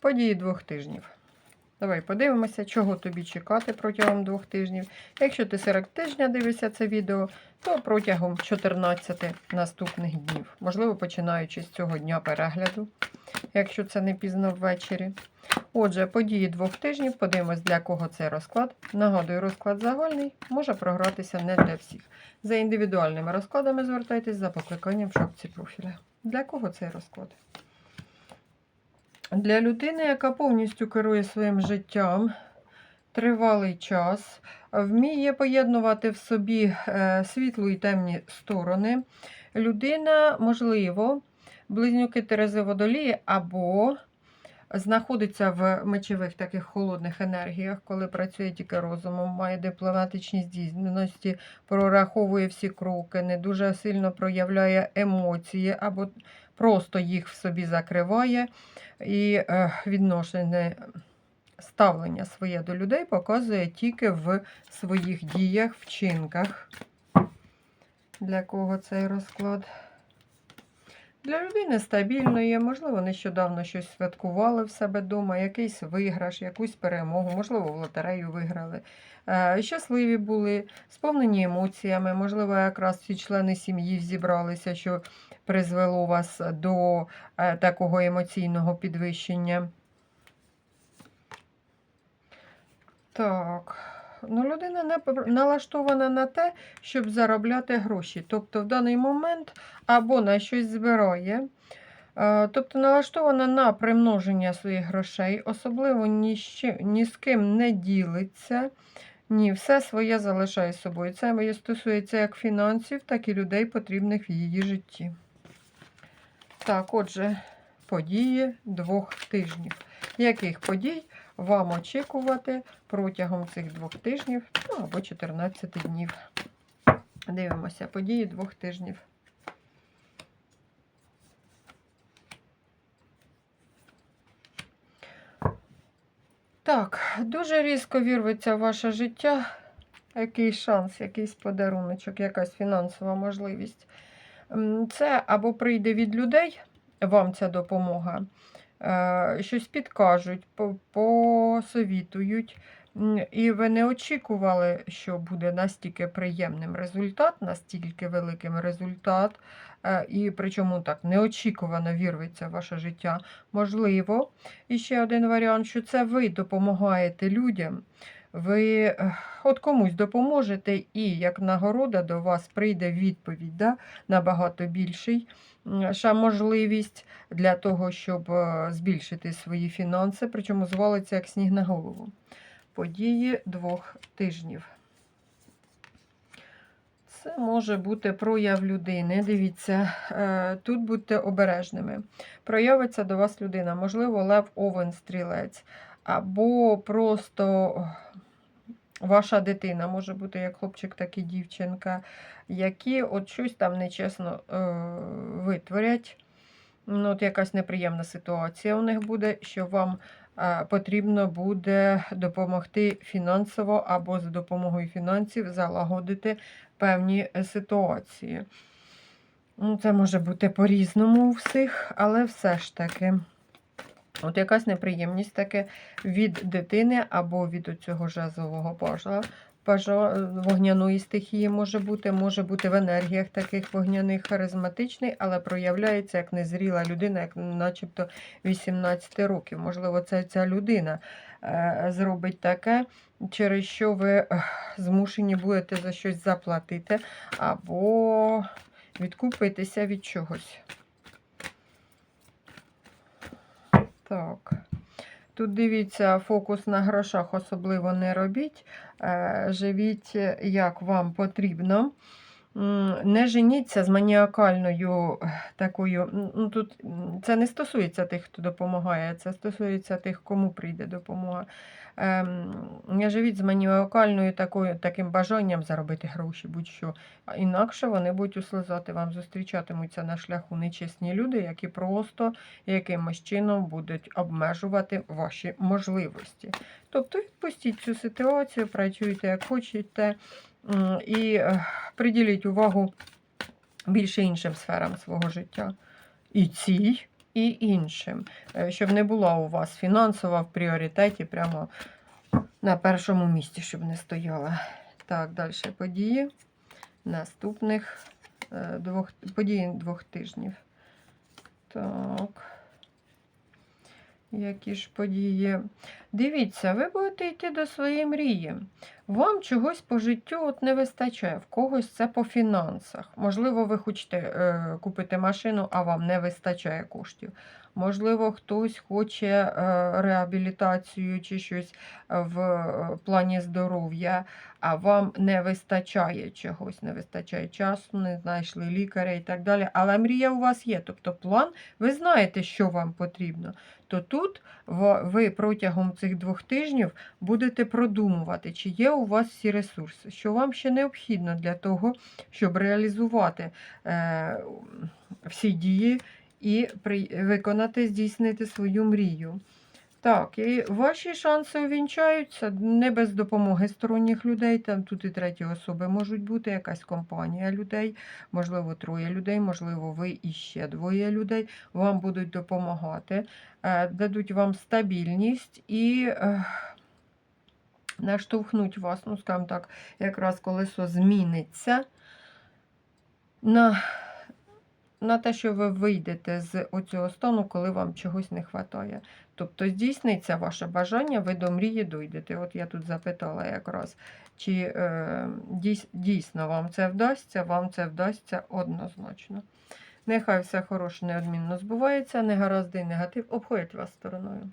Події двох тижнів. Давай подивимося, чого тобі чекати протягом двох тижнів. Якщо ти серед тижня дивишся це відео, то протягом 14 наступних днів. Можливо, починаючи з цього дня перегляду, якщо це не пізно ввечері. Отже, події двох тижнів, подивимось, для кого цей розклад. Нагадую, розклад загальний може програтися не для всіх. За індивідуальними розкладами звертайтесь за покликанням в шапці профіля. Для кого цей розклад? Для людини, яка повністю керує своїм життям тривалий час, вміє поєднувати в собі е, світлу і темні сторони. Людина, можливо, близнюки Терези Водолії або знаходиться в мечових таких холодних енергіях, коли працює тільки розумом, має дипломатичні здібності, прораховує всі кроки, не дуже сильно проявляє емоції або просто їх в собі закриває. І е, відношення ставлення своє до людей показує тільки в своїх діях, вчинках. Для кого цей розклад? Для людини стабільної, можливо, нещодавно щось святкували в себе вдома, якийсь виграш, якусь перемогу, можливо, в лотерею виграли. Е, Щасливі були, сповнені емоціями, можливо, якраз всі члени сім'ї зібралися, що призвело вас до е, такого емоційного підвищення. Так. Ну, людина не налаштована на те, щоб заробляти гроші. Тобто, в даний момент або на щось збирає. е, Тобто налаштована на примноження своїх грошей, особливо ні, з чим- ні з ким не ділиться. Ні, все своє залишає собою. Це стосується як фінансів, так і людей, потрібних в її житті. Так, отже, події двох тижнів. Яких подій вам очікувати протягом цих двох тижнів, ну або 14 днів? Дивимося, події двох тижнів. Так, дуже різко вірветься в ваше життя. Який шанс, якийсь подаруночок, якась фінансова можливість. Це або прийде від людей, вам ця допомога, е, щось підкажуть, по- посовітують. І ви не очікували, що буде настільки приємним результат, настільки великим результат, е, і причому так неочікувано вірветься в ваше життя. Можливо, і ще один варіант, що це ви допомагаєте людям. Ви е, от комусь допоможете, і як нагорода до вас прийде відповідь да, набагато більший можливість для того, щоб е, збільшити свої фінанси, причому звалиться як сніг на голову. Події двох тижнів. Це може бути прояв людини. Дивіться, е, тут будьте обережними. Проявиться до вас людина, можливо, лев овен стрілець, або просто ваша дитина, може бути як хлопчик, так і дівчинка, які от щось там нечесно е, витворять. Ну, от якась неприємна ситуація у них буде, що вам е, потрібно буде допомогти фінансово або за допомогою фінансів залагодити певні ситуації. Ну, це може бути по-різному у всіх, але все ж таки. От якась неприємність таке від дитини або від цього жезлового пажа, пажа е, вогняної стихії може бути, може бути в енергіях таких вогняних харизматичний, але проявляється як незріла людина, як начебто 18 років. Можливо, це ця людина е, зробить таке, через що ви змушені будете за щось заплатити, або відкупитися від чогось. Так. Тут дивіться, фокус на грошах особливо не робіть. Е, Живіть, як вам потрібно. Не женіться з маніакальною такою. Ну, тут це не стосується тих, хто допомагає, це стосується тих, кому прийде допомога. Ем, Не живіть з маніакальною такою, таким бажанням заробити гроші, будь-що. Інакше вони будуть услизати вам, зустрічатимуться на шляху нечесні люди, які просто якимось чином будуть обмежувати ваші можливості. Тобто відпустіть цю ситуацію, працюйте як хочете і е, приділіть увагу більше іншим сферам свого життя. І цій, і іншим, Е, щоб не була у вас фінансова в пріоритеті прямо на першому місці, щоб не стояла. Так, далі події наступних е, двох, події двох тижнів. Так. Які ж події? Дивіться, ви будете йти до своєї мрії. Вам чогось по життю от не вистачає, в когось це по фінансах. Можливо, ви хочете е, купити машину, а вам не вистачає коштів. Можливо, хтось хоче е, реабілітацію чи щось в е, плані здоров'я, а вам не вистачає чогось, не вистачає часу, не знайшли лікаря і так далі. Але мрія у вас є, тобто план, ви знаєте, що вам потрібно. То тут ви протягом цих двох тижнів будете продумувати, чи є у вас всі ресурси, що вам ще необхідно для того, щоб реалізувати е, всі дії і виконати, здійснити свою мрію. Так, і ваші шанси увінчаються не без допомоги сторонніх людей. Там тут і треті особи можуть бути, якась компанія людей, можливо, троє людей, можливо, ви і ще двоє людей вам будуть допомагати, е, дадуть вам стабільність і е, наштовхнуть вас, ну, скажімо так, якраз колесо зміниться на, на те, що ви вийдете з оцього стану, коли вам чогось не вистачає. Тобто здійсниться ваше бажання, ви до мрії дойдете. От я тут запитала якраз, чи е, дійсно вам це вдасться, вам це вдасться однозначно. Нехай все хороше неодмінно збувається, негаразди і негатив обходять вас стороною.